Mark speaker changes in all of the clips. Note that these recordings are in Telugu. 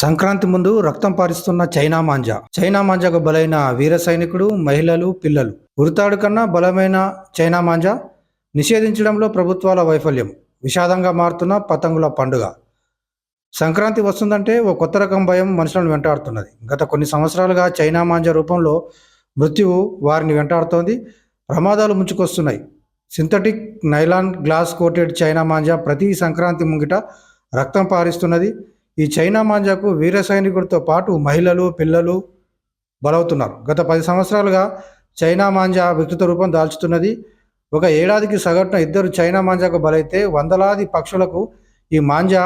Speaker 1: సంక్రాంతి ముందు రక్తం పారిస్తున్న చైనా మాంజా. చైనా మాంజాకు బలైన వీర సైనికుడు మహిళలు పిల్లలు. ఉరితాడు కన్నా బలమైన చైనా మాంజా నిషేధించడంలో ప్రభుత్వాల వైఫల్యం. విషాదంగా మారుతున్న పతంగుల పండుగ. సంక్రాంతి వస్తుందంటే ఓ కొత్త రకం భయం మనుషులను వెంటాడుతున్నది. గత కొన్ని సంవత్సరాలుగా చైనా మాంజా రూపంలో మృత్యువు వారిని వెంటాడుతోంది. ప్రమాదాలు ముంచుకొస్తున్నాయి. Synthetic nylon glass coated China manja ప్రతి సంక్రాంతి ముంగిట రక్తం పారిస్తున్నది. ఈ చైనా మాంజాకు వీర సైనికుడితో పాటు మహిళలు పిల్లలు బలవుతున్నారు. గత పది సంవత్సరాలుగా చైనా మాంజా వికృత రూపం దాల్చుతున్నది. ఒక ఏడాదికి సగటున ఇద్దరు చైనా మాంజాకు బలైతే వందలాది పక్షులకు ఈ మాంజా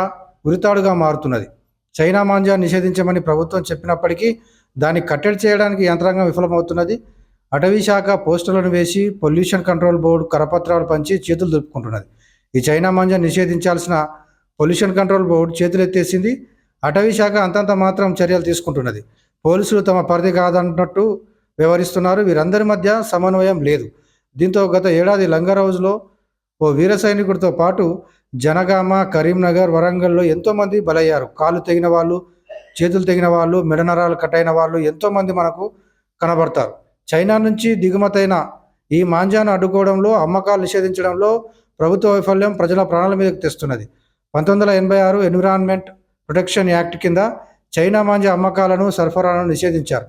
Speaker 1: ఉరితాడుగా మారుతున్నది. చైనా మాంజా నిషేధించమని ప్రభుత్వం చెప్పినప్పటికీ దాన్ని కట్టడి చేయడానికి యంత్రాంగం విఫలమవుతున్నది. అటవీ శాఖ పోస్టులను వేసి పొల్యూషన్ కంట్రోల్ బోర్డు కరపత్రాలు పంచి చేతులు దులుపుకుంటున్నది. ఈ చైనా మాంజా నిషేధించాల్సిన పొల్యూషన్ కంట్రోల్ బోర్డు చేతులెత్తేసింది. అటవీ శాఖ అంతంత మాత్రం చర్యలు తీసుకుంటున్నది. పోలీసులు తమ పరిధి కాదన్నట్టు వ్యవహరిస్తున్నారు. వీరందరి మధ్య సమన్వయం లేదు. దీంతో గత ఏడాది లంగరౌజ్లో ఓ వీర సైనికుడితో పాటు జనగామ కరీంనగర్ వరంగల్లో ఎంతోమంది బలయ్యారు. కాళ్ళు తెగిన వాళ్ళు చేతులు తెగిన వాళ్ళు మెడనరాలు కట్టయిన వాళ్ళు ఎంతోమంది మనకు కనబడతారు. చైనా నుంచి దిగుమతైన ఈ మాంజాను అడ్డుకోవడంలో అమ్మకాలు నిషేధించడంలో ప్రభుత్వ వైఫల్యం ప్రజల ప్రాణాల మీదకు తెస్తున్నది. పంతొమ్మిది వందల ఎనభై ఆరు ఎన్విరాన్మెంట్ ప్రొటెక్షన్ యాక్ట్ కింద చైనా మాంజా అమ్మకాలను సరఫరాను నిషేధించారు.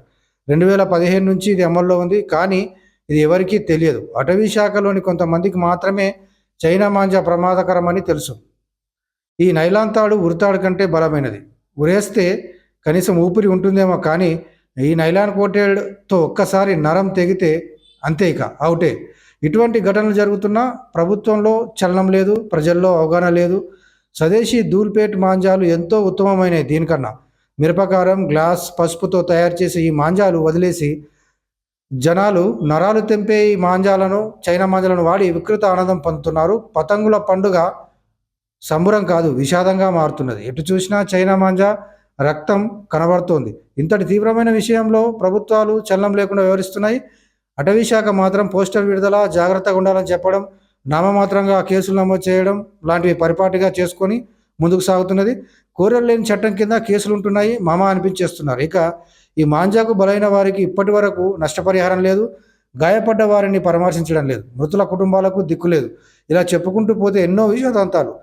Speaker 1: రెండు వేల పదిహేను నుంచి ఇది అమల్లో ఉంది కానీ ఇది ఎవరికీ తెలియదు. అటవీ శాఖలోని కొంతమందికి మాత్రమే చైనా మాంజా ప్రమాదకరమని తెలుసు. ఈ నైలాన్ తాడు ఉరితాడు కంటే బలమైనది. ఉరేస్తే కనీసం ఊపిరి ఉంటుందేమో కానీ ఈ నైలాన్ కోటేడ్తో ఒక్కసారి నరం తెగితే అంతే ఇక అవుటే. ఇటువంటి ఘటనలు జరుగుతున్నా ప్రభుత్వంలో చలనం లేదు ప్రజల్లో అవగాహన లేదు స్వదేశీ ధూల్పేట్ మాంజాలు ఎంతో ఉత్తమమైనవి దీనికన్నా. మిరపకారం గ్లాస్ పసుపుతో తయారు చేసే ఈ మాంజాలు వదిలేసి జనాలు నరాలు తెంపే ఈ మాంజాలను చైనా మాంజాలను వాడి వికృత ఆనందం పొందుతున్నారు. పతంగుల పండుగ సంబురం కాదు విషాదంగా మారుతున్నది. ఎటు చూసినా చైనా మాంజా రక్తం కనబడుతోంది. ఇంతటి తీవ్రమైన విషయంలో ప్రభుత్వాలు చలనం లేకుండా వ్యవహరిస్తున్నాయి. అటవీ శాఖ మాత్రం పోస్టర్ విడుదల జాగ్రత్తగా ఉండాలని చెప్పడం నామమాత్రంగా కేసులు నమోదు చేయడం లాంటివి పరిపాటిగా చేసుకొని ముందుకు సాగుతున్నది. కోరలు లేని చట్టం కింద కేసులు ఉంటున్నాయి. మామ అనిపించేస్తున్నారు. ఇక ఈ మాంజాకు బలైన వారికి ఇప్పటి వరకు నష్టపరిహారం లేదు. గాయపడ్డ వారిని పరామర్శించడం లేదు. మృతుల కుటుంబాలకు దిక్కు లేదు. ఇలా చెప్పుకుంటూ పోతే ఎన్నో విషాదాంతాలు.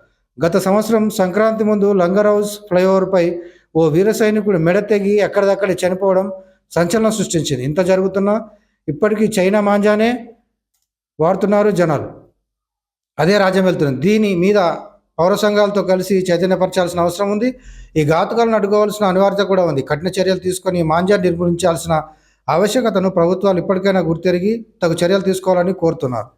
Speaker 1: గత సంవత్సరం సంక్రాంతి ముందు లంగరౌజ్ ఫ్లైఓవర్పై ఓ వీర సైనికుడు మెడ తెగి ఎక్కడిదక్కడే చనిపోవడం సంచలనం సృష్టించింది. ఇంత జరుగుతున్నా ఇప్పటికీ చైనా మాంజానే వాడుతున్నారు జనాలు. అదే రాజ్యం వెళ్తుంది. దీని మీద పౌర సంఘాలతో కలిసి చైతన్యపరచాల్సిన అవసరం ఉంది. ఈ ఘాతుకాలను అడ్డుకోవాల్సిన అనివార్యత కూడా ఉంది. కఠిన చర్యలు తీసుకొని మాంజా నిర్మూలించాల్సిన ఆవశ్యకతను ప్రభుత్వాలు ఇప్పటికైనా గుర్తెరిగి తగు చర్యలు తీసుకోవాలని కోరుతున్నారు.